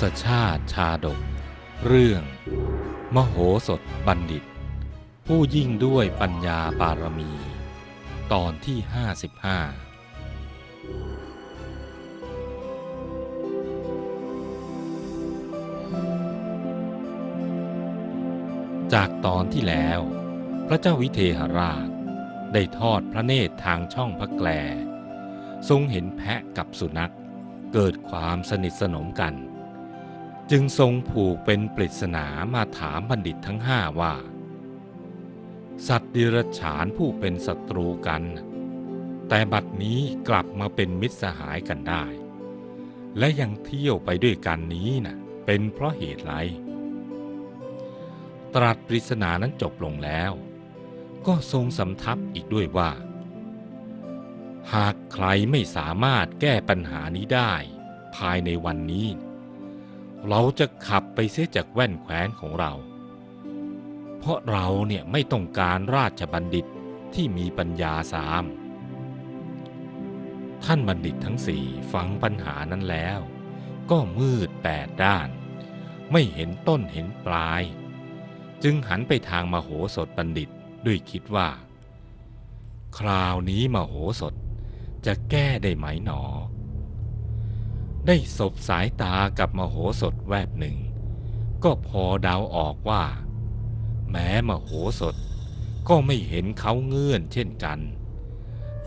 ศชาติชาดก เรื่อง มโหสถบัณฑิต ผู้ยิ่งด้วยปัญญาบารมี ตอนที่ 55จากตอนที่แล้ว พระเจ้าวิเทหราช ได้ทอดพระเนตรทางช่องพระแกล ทรงเห็นแพะกับสุนัข เกิดความสนิทสนมกัน จึงทรงผูกเป็นปริศนามาถามบัณฑิตทั้งห้าว่า สัตว์ดิรฉานผู้เป็นศัตรูกัน แต่บัดนี้กลับมาเป็นมิตรสหายกันได้ และยังเที่ยวไปด้วยกันนี้นะ่ะเป็นเพราะเหตุไร ตรัสปริศนานั้นจบลงแล้ว ก็ทรงสำทับอีกด้วยว่า หากใครไม่สามารถแก้ปัญหานี้ได้ ภายในวันนี้ เราจะขับไปเสียจากแว่นแคว้นของเรา เพราะเราเนี่ยไม่ต้องการราชบัณฑิตที่มีปัญญาสาม ท่านบัณฑิตทั้งสี่ฟังปัญหานั้นแล้ว ก็มืดแปดด้าน ไม่เห็นต้นเห็นปลาย จึงหันไปทางมโหสถบัณฑิตด้วยคิดว่า คราวนี้มโหสถจะแก้ได้ไหมหนอ ได้สบสายตากับมโหสถแวบหนึ่ง ก็พอเดาออกว่า แม้มโหสถก็ไม่เห็นเขาเงื่อนเช่นกัน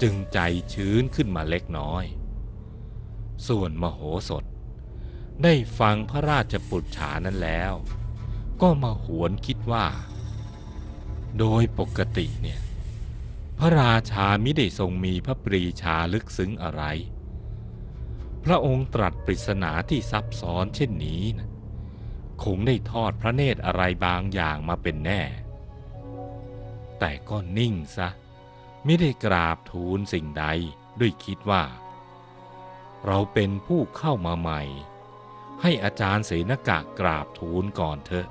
จึงใจชื้นขึ้นมาเล็กน้อย ส่วนมโหสถ ได้ฟังพระราชปุจฉานั้นแล้ว ก็มาหวนคิดว่า โดยปกติเนี่ย พระราชามิได้ทรงมีพระปรีชาลึกซึ้งอะไร พระองค์ตรัสปริศนาที่ซับซ้อนเช่นนี้นะคงได้ทอดพระเนตรอะไรบางอย่างมาเป็นแน่ แต่ก็นิ่งซะ ไม่ได้กราบทูลสิ่งใดด้วยคิดว่า เราเป็นผู้เข้ามาใหม่ ให้อาจารย์เสนกะกราบทูลก่อนเถอะ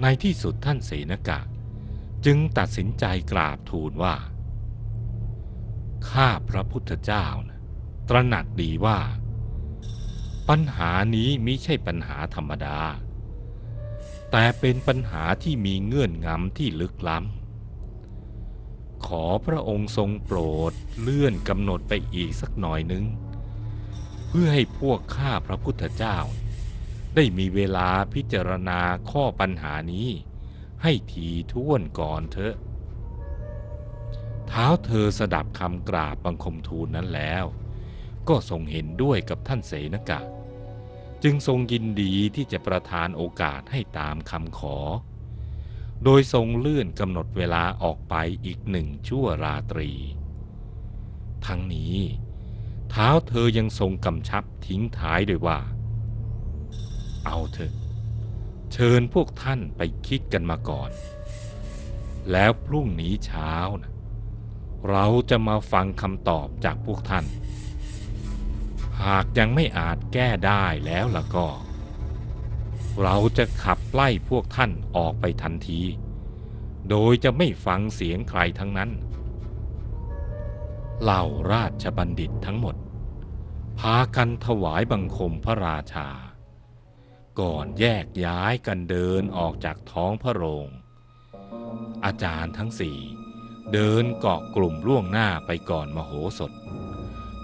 ในที่สุดท่านเสนกะ จึงตัดสินใจกราบทูลว่า ข้าพระพุทธเจ้านะตระหนักดีว่า ปัญหานี้มิใช่ปัญหาธรรมดา แต่เป็นปัญหาที่มีเงื่อนงำที่ลึกล้ำ ขอพระองค์ทรงโปรดเลื่อนกำหนดไปอีกสักหน่อยนึง เพื่อให้พวกข้าพระพุทธเจ้า ได้มีเวลาพิจารณาข้อปัญหานี้ให้ทีท่วนก่อนเถอะ เท้าเธอสดับคำกราบบังคมทูลนั้นแล้ว ก็ทรงเห็นด้วยกับท่านเสนกะ จึงทรงยินดีที่จะประทานโอกาสให้ตามคำขอ โดยทรงเลื่อนกำหนดเวลาออกไปอีกหนึ่งชั่วราตรี ทั้งนี้ เท้าเธอยังทรงกำชับทิ้งท้ายด้วยว่า เอาเถอะเชิญพวกท่านไปคิดกันมาก่อน แล้วพรุ่งนี้เช้านะ เราจะมาฟังคำตอบจากพวกท่าน หากยังไม่อาจแก้ได้แล้วล่ะก็ เราจะขับไล่พวกท่านออกไปทันที โดยจะไม่ฟังเสียงใครทั้งนั้น เหล่าราชบัณฑิตทั้งหมด พากันถวายบังคมพระราชา ก่อนแยกย้ายกันเดินออกจากท้องพระโรง อาจารย์ทั้งสี่ เดินเกาะกลุ่มล่วงหน้าไปก่อนมโหสถ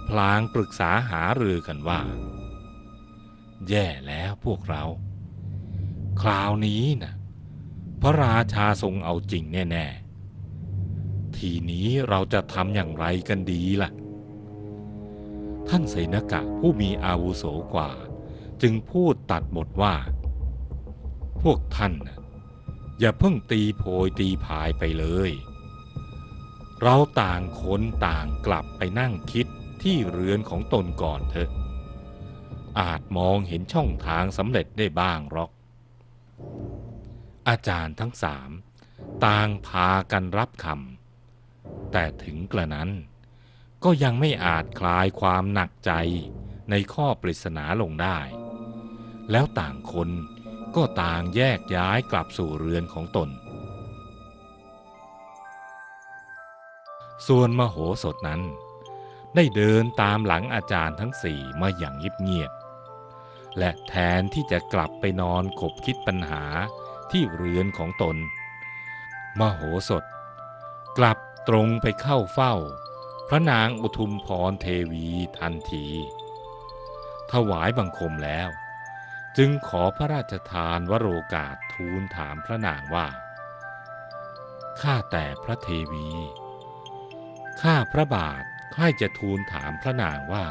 พลางปรึกษาหารือกันว่า แย่แล้วพวกเรา คราวนี้นะพระราชาทรงเอาจริงแน่ๆ ทีนี้เราจะทำอย่างไรกันดีล่ะ ท่านเสนกะผู้มีอาวุโสกว่า จึงพูดตัดบทว่า พวกท่านนะอย่าเพิ่งตีโพยตีพายไปเลย เราต่างคนต่างกลับไปนั่งคิดที่เรือนของตนก่อนเถอะ อาจมองเห็นช่องทางสำเร็จได้บ้างหรอก อาจารย์ทั้งสามต่างพากันรับคำแต่ถึงกระนั้น ก็ยังไม่อาจคลายความหนักใจในข้อปริศนาลงได้ แล้วต่างคนก็ต่างแยกย้ายกลับสู่เรือนของตน ส่วนมโหสถนั้น ได้เดินตามหลังอาจารย์ทั้งสี่มาอย่างเงียบๆและแทนที่จะกลับไปนอนขบคิดปัญหาที่เรือนของตน มโหสถ กลับตรงไปเข้าเฝ้า พระนางอุทุมพรเทวีทันที ถวายบังคมแล้ว จึงขอพระราชทานวโรกาสทูลถามพระนางว่า ข้าแต่พระเทวี ข้าพระบาทใครจะทูลถามพระนางว่า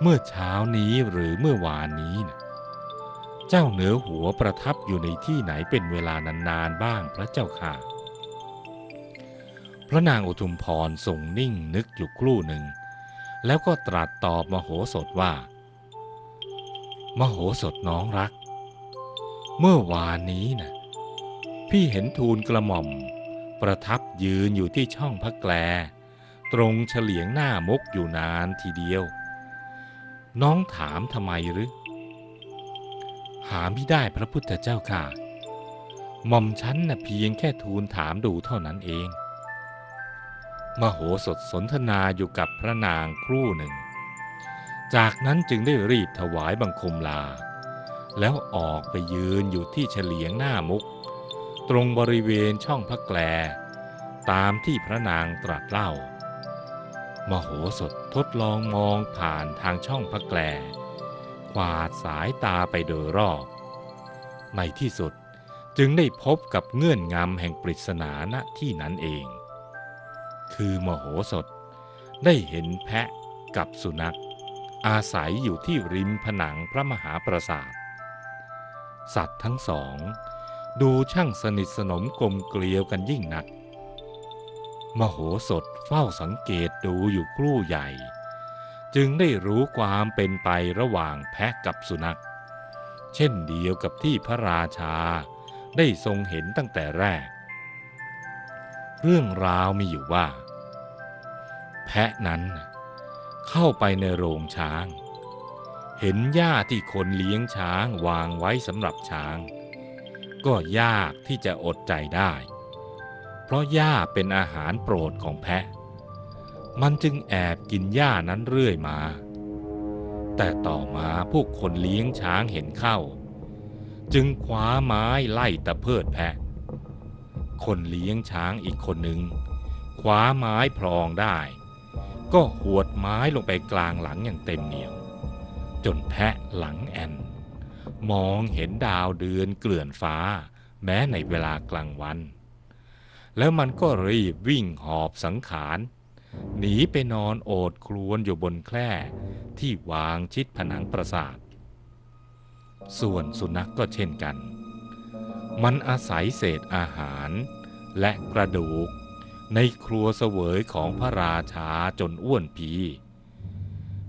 เมื่อเช้านี้หรือเมื่อวานนี้นะเจ้าเหนือหัวประทับอยู่ในที่ไหนเป็นเวลานานๆบ้างพระเจ้าค่ะ พระนางอุทุมพรทรงนิ่งนึกอยู่ครู่หนึ่ง แล้วก็ตรัสตอบมโหสถว่า มโหสถน้องรัก เมื่อวานนี้นะพี่เห็นทูลกระหม่อม ประทับยืนอยู่ที่ช่องพระแกลตรงเฉลียงหน้ามกอยู่นานทีเดียว น้องถามทำไมหรือ หาไม่ได้พระพุทธเจ้าค่ะ หม่อมฉันน่ะเพียงแค่ทูลถามดูเท่านั้นเอง มโหสถสนทนาอยู่กับพระนางครู่หนึ่ง จากนั้นจึงได้รีบถวายบังคมลา แล้วออกไปยืนอยู่ที่เฉลียงหน้ามุก ตรงบริเวณช่องพระแกลตามที่พระนางตรัสเล่า มโหสถทดลองมองผ่านทางช่องพระแกลขวาดสายตาไปโดยรอบ ในที่สุดจึงได้พบกับเงื่อนงำแห่งปริศนาณที่นั้นเอง คือมโหสถได้เห็นแพะกับสุนัข อาศัยอยู่ที่ริมผนังพระมหาปราสาท สัตว์ทั้งสอง ดูช่างสนิทสนมกลมเกลียวกันยิ่งนัก มโหสถเฝ้าสังเกตดูอยู่ครู่ใหญ่ จึงได้รู้ความเป็นไประหว่างแพะกับสุนัข เช่นเดียวกับที่พระราชาได้ทรงเห็นตั้งแต่แรก เรื่องราวมีอยู่ว่า แพะนั้นเข้าไปในโรงช้าง เห็นหญ้าที่คนเลี้ยงช้างวางไว้สำหรับช้าง ก็ยากที่จะอดใจได้ เพราะหญ้าเป็นอาหารโปรดของแพะ มันจึงแอบกินหญ้านั้นเรื่อยมา แต่ต่อมาพวกคนเลี้ยงช้างเห็นเข้า จึงคว้าไม้ไล่ตะเพิดแพะ คนเลี้ยงช้างอีกคนหนึ่งคว้าไม้พรองได้ ก็หวดไม้ลงไปกลางหลังอย่างเต็มเหนียว จนแพะหลังแอน มองเห็นดาวเดือนเกลื่อนฟ้า แม้ในเวลากลางวัน แล้วมันก็รีบวิ่งหอบสังขาร หนีไปนอนโอดครวญอยู่บนแคร่ที่วางชิดผนังปราสาท ส่วนสุนัขกก็เช่นกัน มันอาศัยเศษอาหารและกระดูกในครัวเสวยของพระราชาจนอ้วนพี